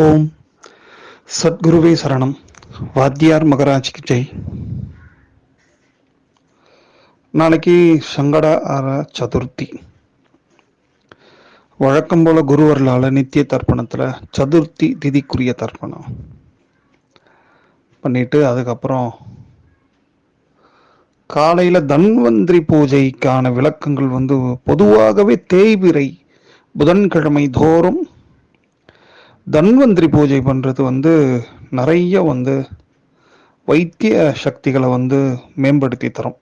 ஓம் சத்குருவே சரணம். வாத்தியார் மகராஜ்க்கு ஜெய். நாளைக்கு சங்கட ஆர சதுர்த்தி. வழக்கம் போல குருவர்களால் நித்திய தர்ப்பணத்தில் சதுர்த்தி திதிக்குரிய தர்ப்பணம். பண்ணிட்டு அதுக்கப்புறம் காலையில் தன்வந்திரி பூஜைக்கான விளக்கங்கள் வந்து பொதுவாகவே தேய்பிறை புதன்கிழமை தோறும் தன்வந்திரி பூஜை பண்ணுறது வந்து நிறைய வந்து வைத்திய சக்திகளை வந்து மேம்படுத்தி தரும்.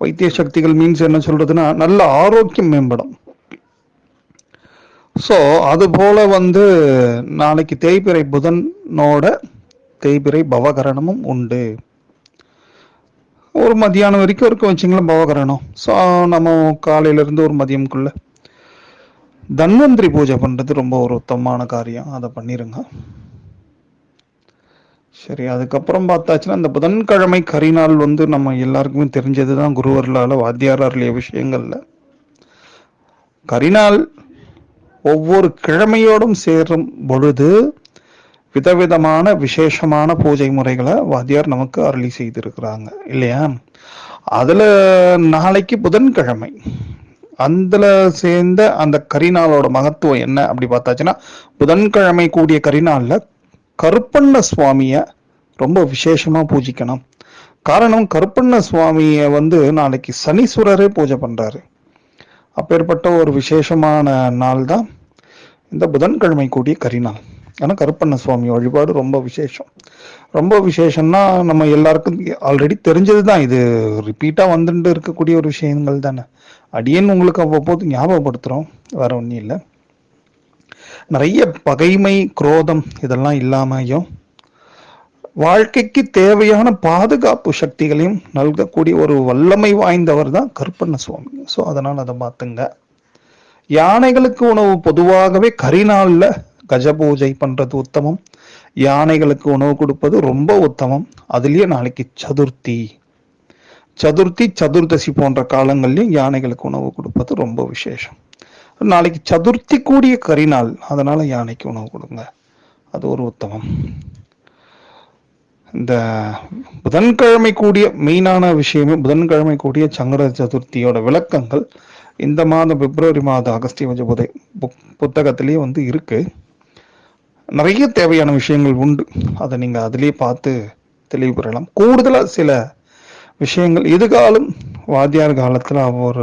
வைத்திய சக்திகள் மீன்ஸ் என்ன சொல்கிறதுன்னா நல்ல ஆரோக்கியம் மேம்படும். ஸோ அதுபோல் வந்து நாளைக்கு தேய்பிறை புதனோட தேய்பிறை பவகரணமும் உண்டு. ஒரு மதியானம் வரைக்கும் இருக்கும் வச்சுங்களேன் பவகரணம். ஸோ நம்ம காலையிலேருந்து ஒரு மதியம்குள்ளே தன்வந்திரி பூஜை பண்றது ரொம்ப ஒரு உத்தமமான காரியம். அதை பண்ணிருங்க. சரி அதுக்கப்புறம் பார்த்தாச்சுன்னா இந்த புதன்கிழமை கரிநாள் வந்து நம்ம எல்லாருக்குமே தெரிஞ்சதுதான் குருவர்களால வாத்தியார் அருளிய விஷயங்களில் கரிநாள் ஒவ்வொரு கிழமையோடும் சேரும் பொழுது விதவிதமான விசேஷமான பூஜை முறைகளை வாத்தியார் நமக்கு அருளி செய்திருக்கிறாங்க இல்லையா? அதுல நாளைக்கு புதன்கிழமை. அதுல சேர்ந்த அந்த கரிநாளோட மகத்துவம் என்ன அப்படி பார்த்தாச்சுன்னா புதன்கிழமை கூடிய கரிநாளில் கருப்பண்ண சுவாமியை ரொம்ப விசேஷமாக பூஜிக்கணும். காரணம் கருப்பண்ண சுவாமியை வந்து நாளைக்கு சனீஸ்வரரே பூஜை பண்ணுறாரு அப்பேற்பட்ட ஒரு விசேஷமான நாள் தான் இந்த புதன்கிழமை கூடிய கரிநாள். ஏன்னா கருப்பண்ண சுவாமி வழிபாடு ரொம்ப விசேஷம். ரொம்ப விசேஷம்னா நம்ம எல்லாருக்கும் ஆல்ரெடி தெரிஞ்சது தான் இது ரிப்பீட்டாக வந்துட்டு இருக்கக்கூடிய ஒரு விஷயங்கள் தானே. அடியேன்னு உங்களுக்கு அவ்வப்போது ஞாபகப்படுத்துகிறோம் வேற ஒன்றும் இல்லை. நிறைய பகைமை குரோதம் இதெல்லாம் இல்லாமையும் வாழ்க்கைக்கு தேவையான பாதுகாப்பு சக்திகளையும் நல்கக்கூடிய ஒரு வல்லமை வாய்ந்தவர் தான் கருப்பண்ண சுவாமி ஸோ அதனால் அதை பார்த்துங்க. யானைகளுக்கு உணவு பொதுவாகவே கரிநாளில் கஜ பூஜை பண்றது உத்தமம். யானைகளுக்கு உணவு கொடுப்பது ரொம்ப உத்தமம். அதுலயே நாளைக்கு சதுர்த்தி. சதுர்த்தி சதுர்தசி போன்ற காலங்கள்லயும் யானைகளுக்கு உணவு கொடுப்பது ரொம்ப விசேஷம். நாளைக்கு சதுர்த்தி கூடிய கரிநாள். அதனால யானைக்கு உணவு கொடுங்க. அது ஒரு உத்தமம். இந்த புதன்கிழமை கூடிய மெயினான விஷயமே புதன்கிழமை கூடிய சங்கர சதுர்த்தியோட விளக்கங்கள் இந்த மாதம் பிப்ரவரி மாதம் அகஸ்திய புதை புக் புத்தகத்திலேயே வந்து இருக்குது நிறைய தேவையான விஷயங்கள் உண்டு. அதை நீங்கள் அதிலேயே பார்த்து தெளிவு பெறலாம். கூடுதலாக சில விஷயங்கள். எதிர்காலம் வாத்தியார் காலத்தில் அவர்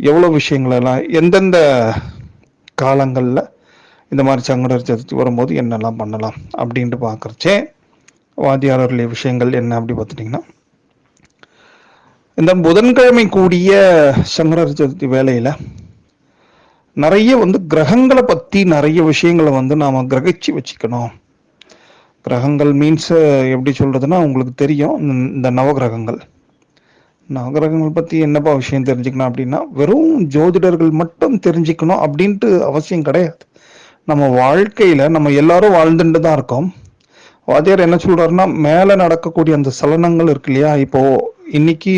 எவ்வளோ விஷயங்களெல்லாம் எந்தெந்த காலங்களில் இந்த மாதிரி சங்கடர் சதுர்த்தி வரும்போது என்னெல்லாம் பண்ணலாம் அப்படின்ட்டு பார்க்குறச்சே வாத்தியாரர்களுடைய விஷயங்கள் என்ன அப்படி பார்த்துட்டிங்கன்னா இந்த புதன்கிழமை கூடிய சங்கடர் சதுர்த்தி வேலையில் நிறைய வந்து கிரகங்களை பத்தி நிறைய விஷயங்களை வந்து நாம கிரகிச்சு வச்சுக்கணும். கிரகங்கள் மீன்ஸ் எப்படி சொல்றதுன்னா உங்களுக்கு தெரியும் இந்த நவகிரகங்கள். நவகிரகங்கள் பத்தி என்னப்பா விஷயம் தெரிஞ்சுக்கணும் அப்படின்னா வெறும் ஜோதிடர்கள் மட்டும் தெரிஞ்சுக்கணும் அப்படின்ட்டு அவசியம் கிடையாது. நம்ம வாழ்க்கையில நம்ம எல்லாரும் வாழ்ந்துட்டு தான் இருக்கோம். வாத்தியார் என்ன சொல்றாருன்னா மேல நடக்கக்கூடிய அந்த சலனங்கள் இருக்கு இல்லையா? இப்போ இன்னைக்கு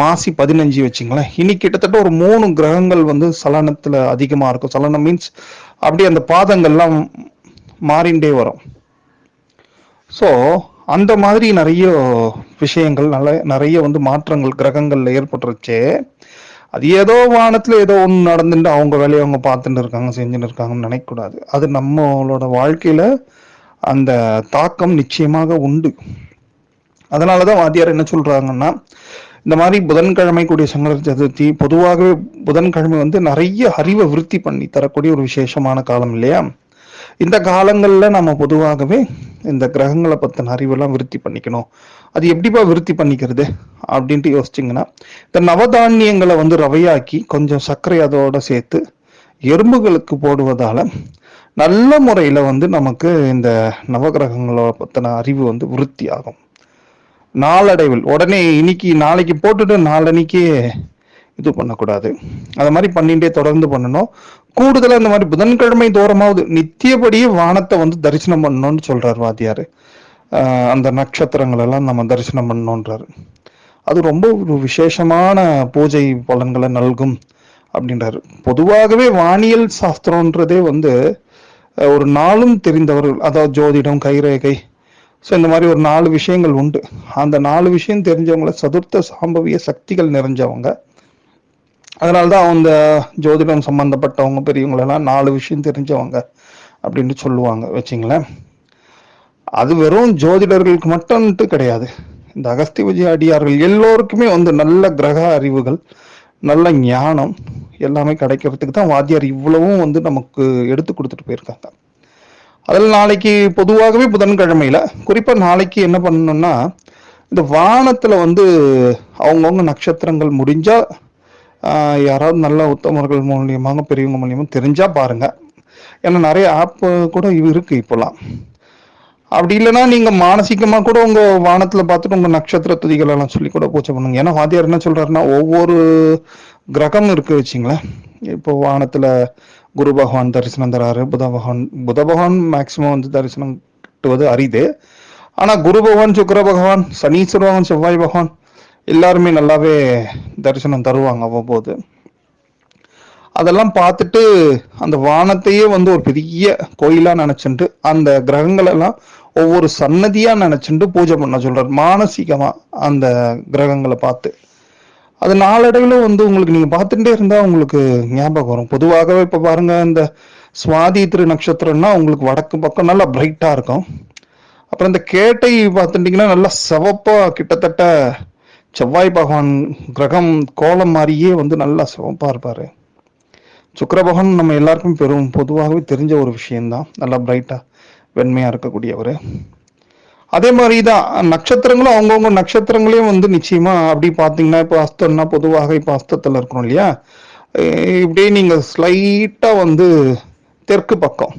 மாசி பதினஞ்சு வச்சுங்களேன். இன்னைக்கு கிட்டத்தட்ட ஒரு மூணு கிரகங்கள் வந்து சலனத்துல அதிகமா இருக்கும். சலனம் மீன்ஸ் அப்படி அந்த பாதங்கள்லாம் மாறிண்டே வரும். ஸோ அந்த மாதிரி நிறைய விஷயங்கள் நல்ல நிறைய வந்து மாற்றங்கள் கிரகங்கள்ல ஏற்பட்டுருச்சே. அது ஏதோ வானத்துல ஏதோ ஒன்று நடந்துட்டு அவங்க வேலையை அவங்க பார்த்துட்டு இருக்காங்க செஞ்சுட்டு இருக்காங்கன்னு நினைக்கக்கூடாது. அது நம்மளோட வாழ்க்கையில அந்த தாக்கம் நிச்சயமாக உண்டு. அதனாலதான் வாத்தியார் என்ன சொல்றாங்கன்னா இந்த மாதிரி புதன்கிழமை கூடிய சங்கர சதுர்த்தி பொதுவாகவே புதன்கிழமை வந்து நிறைய அறிவை விருத்தி பண்ணி தரக்கூடிய ஒரு விசேஷமான காலம் இல்லையா? இந்த காலங்களில் நம்ம பொதுவாகவே இந்த கிரகங்களை பற்றின அறிவெல்லாம் விருத்தி பண்ணிக்கணும். அது எப்படிப்பா விருத்தி பண்ணிக்கிறது அப்படின்ட்டு யோசிச்சிங்கன்னா இந்த நவதானியங்களை வந்து ரவையாக்கி கொஞ்சம் சர்க்கரை அதோட சேர்த்து எறும்புகளுக்கு போடுவதால் நல்ல முறையில் வந்து நமக்கு இந்த நவகிரகங்களோட பற்றின அறிவு வந்து விருத்தி ஆகும். நாளடைவில். உடனே இன்னைக்கு நாளைக்கு போட்டுட்டு நாளன்னைக்கே இது பண்ணக்கூடாது. அது மாதிரி பண்ணிட்டே தொடர்ந்து பண்ணணும். கூடுதலாக இந்த மாதிரி புதன்கிழமை தோறமாவது நித்தியபடியே வானத்தை வந்து தரிசனம் பண்ணணும்னு சொல்றார் வாத்தியார். அந்த நட்சத்திரங்கள் எல்லாம் நம்ம தரிசனம் பண்ணணுன்றாரு அது ரொம்ப ஒரு விசேஷமான பூஜை பலன்களை நல்கும் அப்படின்றாரு. பொதுவாகவே வானியல் சாஸ்திரம்ன்றதே வந்து ஒரு நாளும் தெரிந்தவர்கள் அதாவது ஜோதிடம் கைரேகை ஸோ இந்த மாதிரி ஒரு நாலு விஷயங்கள் உண்டு. அந்த நாலு விஷயம் தெரிஞ்சவங்கள சதுர்த்த சாம்பவிய சக்திகள் நிறைஞ்சவங்க. அதனால தான் அந்த ஜோதிடம் சம்மந்தப்பட்டவங்க பெரியவங்களெல்லாம் நாலு விஷயம் தெரிஞ்சவங்க அப்படின்னு சொல்லுவாங்க வச்சுங்களேன். அது வெறும் ஜோதிடர்களுக்கு மட்டும்ட்டு கிடையாது. இந்த அகஸ்தி விஜய அடியார்கள் எல்லோருக்குமே வந்து நல்ல கிரக அறிவுகள் நல்ல ஞானம் எல்லாமே கிடைக்கிறதுக்கு தான் வாத்தியார் இவ்வளவும் வந்து நமக்கு எடுத்து கொடுத்துட்டு போயிருக்காங்க. அதில் நாளைக்கு பொதுவாகவே புதன்கிழமையில குறிப்பாக நாளைக்கு என்ன பண்ணணும்னா இந்த வானத்தில் வந்து அவங்கவுங்க நட்சத்திரங்கள் முடிஞ்சால் யாராவது நல்ல உத்தமர்கள் மூலியமாக பெரியவங்க மூலியமாக தெரிஞ்சால் பாருங்கள் ஏன்னா நிறைய ஆப் கூட இது இப்போலாம். அப்படி இல்லைன்னா நீங்கள் மானசீகமா கூட உங்கள் வானத்தில் பார்த்துட்டு உங்கள் நட்சத்திர துதிகள் எல்லாம் சொல்லி கூட பூஜை பண்ணுங்க. ஏன்னா வாத்தியார் என்ன சொல்கிறாருன்னா ஒவ்வொரு கிரகம் இருக்குது வச்சிங்களேன். இப்போ வானத்தில் குரு பகவான் தரிசனம் தராரு புத பகவான் புத பகவான் மேக்சிமம் வந்து தரிசனம் கிட்டுவது அரிது. ஆனா குரு பகவான் சுக்கர பகவான் சனீஸ்வர பகவான் செவ்வாய் பகவான் எல்லாருமே நல்லாவே தரிசனம் தருவாங்க அவ்வப்போது. அதெல்லாம் பார்த்துட்டு அந்த வானத்தையே வந்து ஒரு பெரிய கோயிலா நினைச்சுட்டு அந்த கிரகங்கள் எல்லாம் ஒவ்வொரு சன்னதியா நினைச்சுட்டு பூஜை பண்ண சொல்றாரு. மானசீகமா அந்த கிரகங்களை பார்த்து. அது நாளடைவில் வந்து உங்களுக்கு நீங்க பார்த்துட்டே இருந்தா உங்களுக்கு ஞாபகம் வரும். பொதுவாகவே இப்ப பாருங்க இந்த சுவாதி திரு நட்சத்திரம்னா உங்களுக்கு வடக்கு பக்கம் நல்லா பிரைட்டா இருக்கும். அப்புறம் இந்த கேட்டை பார்த்துட்டீங்கன்னா நல்லா சிவப்பா கிட்டத்தட்ட செவ்வாய் பகவான் கிரகம் கோலம் மாதிரியே வந்து நல்லா சிவப்பா இருப்பாரு. சுக்கர பகவான் நம்ம எல்லாருக்கும் பெரும் பொதுவாகவே தெரிஞ்ச ஒரு விஷயம்தான். நல்லா பிரைட்டா வெண்மையா இருக்கக்கூடியவர். அதே மாதிரி தான் நட்சத்திரங்களும் அவங்கவுங்க நட்சத்திரங்களையும் வந்து நிச்சயமா அப்படி பார்த்தீங்கன்னா இப்போ அஸ்தம்னா பொதுவாக இப்போ அஸ்தத்தில் இருக்கணும் இல்லையா? இப்படியே நீங்க ஸ்லைட்டா வந்து தெற்கு பக்கம்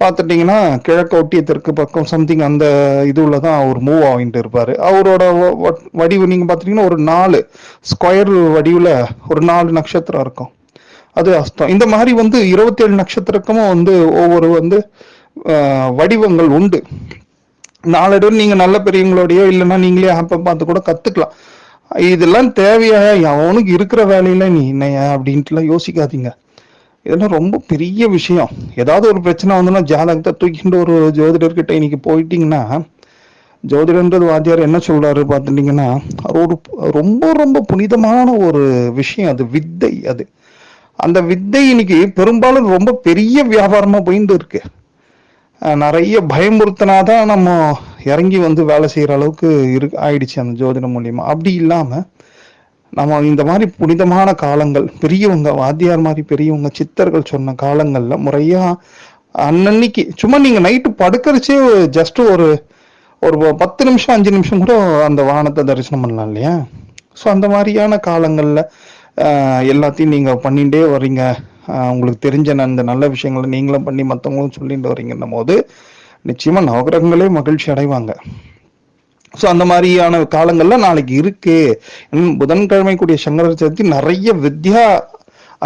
பார்த்துட்டிங்கன்னா கிழக்கு ஒட்டிய தெற்கு பக்கம் சம்திங் அந்த இதுல தான் அவர் மூவ் ஆகிட்டு இருப்பாரு. அவரோட வ- வடிவு நீங்க பார்த்துட்டீங்கன்னா ஒரு நாலு ஸ்கொயர் வடிவுல ஒரு நாலு நட்சத்திரம் இருக்கும். அது அஸ்தம். இந்த மாதிரி வந்து இருபத்தேழு நட்சத்திரக்கும் வந்து ஒவ்வொரு வந்து வடிவங்கள் உண்டு. நாளடைவில் நீங்க நல்ல பெரியவங்களோடயோ இல்லைன்னா நீங்களே ஆப்பை பார்த்து கூட கத்துக்கலாம். இதெல்லாம் தேவையா? அவனுக்கு இருக்கிற வேலையில நீ என்னையா அப்படின்ட்டுலாம் யோசிக்காதீங்க. இதெல்லாம் ரொம்ப பெரிய விஷயம். ஏதாவது ஒரு பிரச்சனை வந்துன்னா ஜாதகத்தை தூக்கிட்டு ஒரு ஜோதிடர்கிட்ட இன்னைக்கு போயிட்டீங்கன்னா ஜோதிடன்றது வாத்தியார் என்ன சொல்றாரு பார்த்துட்டீங்கன்னா ஒரு ரொம்ப ரொம்ப புனிதமான ஒரு விஷயம் அது வித்தை அது. அந்த வித்தை இன்னைக்கு பெரும்பாலும் ரொம்ப பெரிய வியாபாரமா போயிட்டு இருக்கு. நிறைய பயமுறுத்தினா தான் நம்ம இறங்கி வந்து வேலை செய்கிற அளவுக்கு இரு ஆயிடுச்சு அந்த ஜோதிடம் மூலியமா. அப்படி இல்லாமல் நம்ம இந்த மாதிரி புனிதமான காலங்கள் பெரியவங்க வாத்தியார் மாதிரி பெரியவங்க சித்தர்கள் சொன்ன காலங்களில் முறையா அன்னன்னைக்கு சும்மா நீங்கள் நைட்டு படுக்கிறச்சே ஜஸ்ட் ஒரு ஒரு பத்து நிமிஷம் அஞ்சு நிமிஷம் கூட அந்த வானத்தை தரிசனம் பண்ணலாம் இல்லையா? ஸோ அந்த மாதிரியான காலங்களில் எல்லாத்தையும் நீங்கள் பண்ணிகிட்டே வர்றீங்க. உங்களுக்கு தெரிஞ்ச அந்த நல்ல விஷயங்களை நீங்களும் பண்ணி மற்றவங்களும் சொல்லிட்டு வரீங்கன்னும் போது நிச்சயமா நவகிரகங்களே மகிழ்ச்சி அடைவாங்க. ஸோ அந்த மாதிரியான காலங்கள்ல நாளைக்கு இருக்கு. புதன்கிழமை கூடிய சங்கர சதுர்த்தி நிறைய வித்யா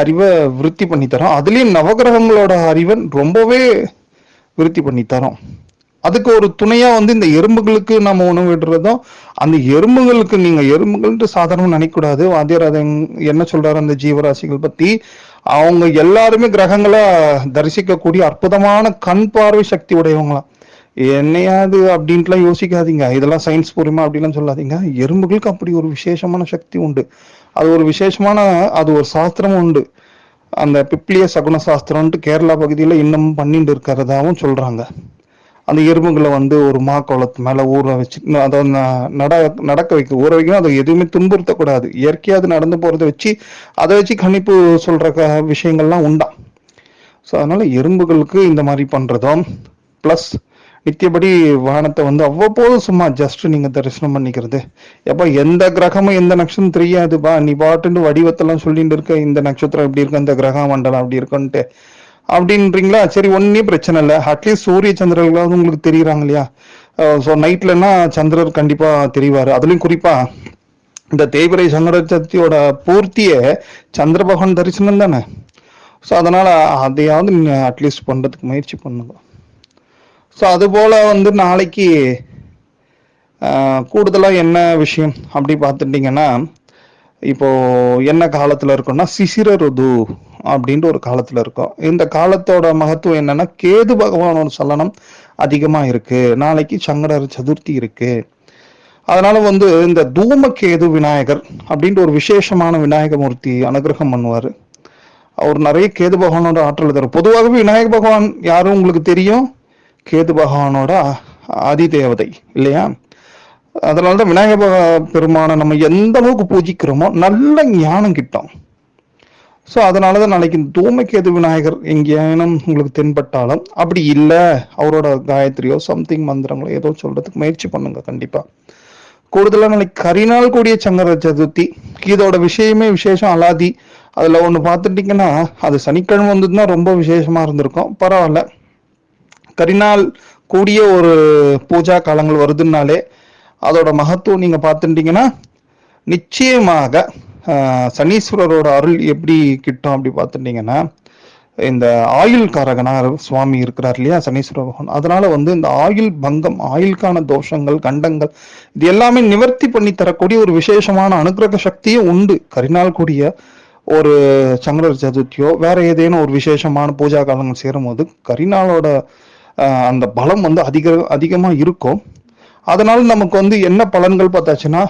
அறிவை விருத்தி பண்ணி தரோம். அதுலயும் நவகிரகங்களோட அறிவை ரொம்பவே விருத்தி பண்ணி தரோம். அதுக்கு ஒரு துணையா வந்து இந்த எறும்புகளுக்கு நம்ம உணவு விடுறதும் அந்த எறும்புகளுக்கு நீங்க எறும்புகள்ட்டு சாதாரணம் நினைக்கக்கூடாது. வாத்தியராஜன் என்ன சொல்றாரு அந்த ஜீவராசிகள் பத்தி? அவங்க எல்லாருமே கிரகங்களை தரிசிக்கக்கூடிய அற்புதமான கண் பார்வை சக்தி உடையவங்களாம் என்னையாது அப்படின்ட்டுலாம் யோசிக்காதீங்க. இதெல்லாம் சயின்ஸ் பூர்வமா அப்படிலாம் சொல்லாதீங்க. எறும்புகளுக்கு அப்படி ஒரு விசேஷமான சக்தி உண்டு. அது ஒரு விசேஷமான அது ஒரு சாஸ்திரம் உண்டு. அந்த பிப்ளிய சகுன சாஸ்திரம்ட்டு கேரளா பகுதியில் இன்னமும் பண்ணிட்டு இருக்கிறதாவும் சொல்றாங்க. அந்த எறும்புகளை வந்து ஒரு மா குளத்து மேல ஊற வச்சு அதை நட நடக்க வைக்க ஊற வைக்கணும். அதை எதுவுமே துன்புறுத்தக்கூடாது. இயற்கையா அது நடந்து போறதை வச்சு அதை வச்சு கணிப்பு சொல்ற க- விஷயங்கள்லாம் உண்டாம் ஸோ அதனால எறும்புகளுக்கு இந்த மாதிரி பண்றதும் ப்ளஸ் நித்தியபடி வானத்தை வந்து அவ்வப்போது சும்மா ஜஸ்ட் நீங்க தரிசனம் பண்ணிக்கிறது. எப்போ எந்த கிரகமும் எந்த நட்சத்திரம் தெரியாதுப்பா நீ பாட்டுன்னு வடிவத்தெல்லாம் சொல்லிட்டு இருக்க இந்த நட்சத்திரம் இப்படி இருக்கு இந்த கிரக மண்டலம் அப்படி இருக்குன்ட்டு. அப்படின்றீங்களா? சரி ஒன்னே பிரச்சனை இல்லை. அட்லீஸ்ட் சூரிய சந்திரர்களாவது உங்களுக்கு தெரியுறாங்க இல்லையா? ஸோ நைட்லன்னா சந்திரர் கண்டிப்பா தெரிவார். அதுலயும் குறிப்பா இந்த தேய்பிரை சங்கர சதுர்த்தியோட பூர்த்தியே சந்திர பகவான் தரிசனம் தானே? ஸோ அதனால அதையாவது நீங்கள் அட்லீஸ்ட் பண்றதுக்கு முயற்சி பண்ணுங்க. ஸோ அதுபோல் வந்து நாளைக்கு கூடுதலாக என்ன விஷயம் அப்படி பார்த்துட்டீங்கன்னா இப்போ என்ன காலத்தில் இருக்குன்னா சிசிர ருது அப்படின்ட்டு ஒரு காலத்துல இருக்கோம். இந்த காலத்தோட மகத்துவம் என்னன்னா கேது பகவானோட சலனம் அதிகமா இருக்கு. நாளைக்கு சங்கடர் சதுர்த்தி இருக்கு. அதனால வந்து இந்த தூமகேது விநாயகர் அப்படின்ட்டு ஒரு விசேஷமான விநாயக மூர்த்தி அனுகிரகம் பண்ணுவாரு. அவர் நிறைய கேது பகவானோட ஆற்றல் தரும். பொதுவாகவே விநாயக பகவான் யாரும் உங்களுக்கு தெரியும்? கேது பகவானோட ஆதி தேவதை இல்லையா? அதனால தான் விநாயக பெருமானை நம்ம எந்த அளவுக்கு பூஜிக்கிறோமோ நல்ல ஞானம் கிட்டோம். ஸோ அதனால தான் நாளைக்கு இந்த தூமகேது விநாயகர் எங்கேயானும் உங்களுக்கு தென்பட்டாலும் அப்படி இல்லை அவரோட காயத்ரியோ சம்திங் மந்திரங்களோ ஏதோ சொல்றதுக்கு முயற்சி பண்ணுங்க கண்டிப்பா. கூடுதலாக நாளைக்கு கரிநாள் கூடிய சங்கர சதுர்த்தி இதோட விஷயமே விசேஷம் அலாதி அதில் ஒன்று பார்த்துட்டிங்கன்னா அது சனிக்கிழமை வந்ததுன்னா ரொம்ப விசேஷமாக இருந்திருக்கும் பரவாயில்ல. கரிநாள் கூடிய ஒரு பூஜா காலங்கள் வருதுன்னாலே அதோட மகத்துவம் நீங்கள் பார்த்துட்டிங்கன்னா நிச்சயமாக சனீஸ்வரரோட அருள் எப்படி கிட்டும் அப்படி பார்த்துட்டீங்கன்னா இந்த ஆயுள் காரகனார் சுவாமி இருக்கிறார் இல்லையா சனீஸ்வர பகவான். அதனால வந்து இந்த ஆயுள் பங்கம் ஆயுள்கான தோஷங்கள் கண்டங்கள் இது எல்லாமே நிவர்த்தி பண்ணி தரக்கூடிய ஒரு விசேஷமான அனுக்கிரக சக்தியும் உண்டு. கரிநாள் கூடிய ஒரு சங்கரர் சதுர்த்தியோ வேற ஏதேனும் ஒரு விசேஷமான பூஜா காலங்கள் சேரும் போது கரிநாளோட அந்த பலம் வந்து அதிக அதிகமா இருக்கும் அதனால நமக்கு வந்து என்ன பலன்கள் பார்த்தாச்சுன்னா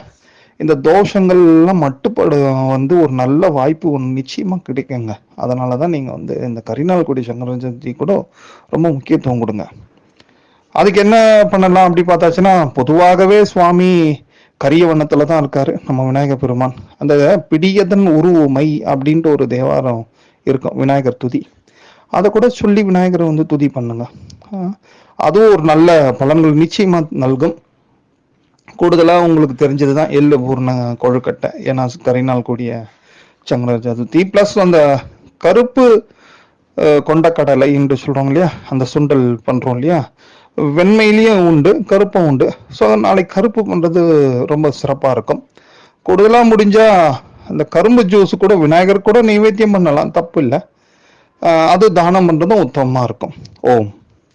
இந்த தோஷங்கள்லாம் மட்டுப்பட வந்து ஒரு நல்ல வாய்ப்பு ஒன்று நிச்சயமா கிடைக்குங்க. அதனால தான் நீங்க வந்து இந்த கரிநாள் கொடி சங்கர சதுர்த்தி கூட ரொம்ப முக்கியத்துவம் கொடுங்க. அதுக்கு என்ன பண்ணலாம் அப்படி பார்த்தாச்சுன்னா பொதுவாகவே சுவாமி கரிய வண்ணத்துல தான் இருக்காரு நம்ம விநாயகர் பெருமான். அந்த பிடியதன் உருவமை அப்படின்ட்டு ஒரு தேவாரம் இருக்கும் விநாயகர் துதி. அதை கூட சொல்லி விநாயகரை வந்து துதி பண்ணுங்க. அதுவும் ஒரு நல்ல பலன்கள் நிச்சயமா நல்கும். கூடுதலா உங்களுக்கு தெரிஞ்சது தான் எள்ளு பூர்ண கொழுக்கட்டை. ஏன்னா கரிநாள் கூடிய சங்கர சதுர்த்தி ப்ளஸ் அந்த கருப்பு கொண்டக்கடலை என்று சொல்றோம் இல்லையா? அந்த சுண்டல் பண்றோம் இல்லையா? வெண்மையிலையும் உண்டு கருப்பும் உண்டு. ஸோ நாளைக்கு கருப்பு பண்றது ரொம்ப சிறப்பா இருக்கும். கூடுதலா முடிஞ்சா அந்த கரும்பு ஜூஸ் கூட விநாயகர் கூட நைவேத்தியம் பண்ணலாம் தப்பு இல்லை. அது தானம் பண்றதும் உத்தமமா இருக்கும். ஓம்.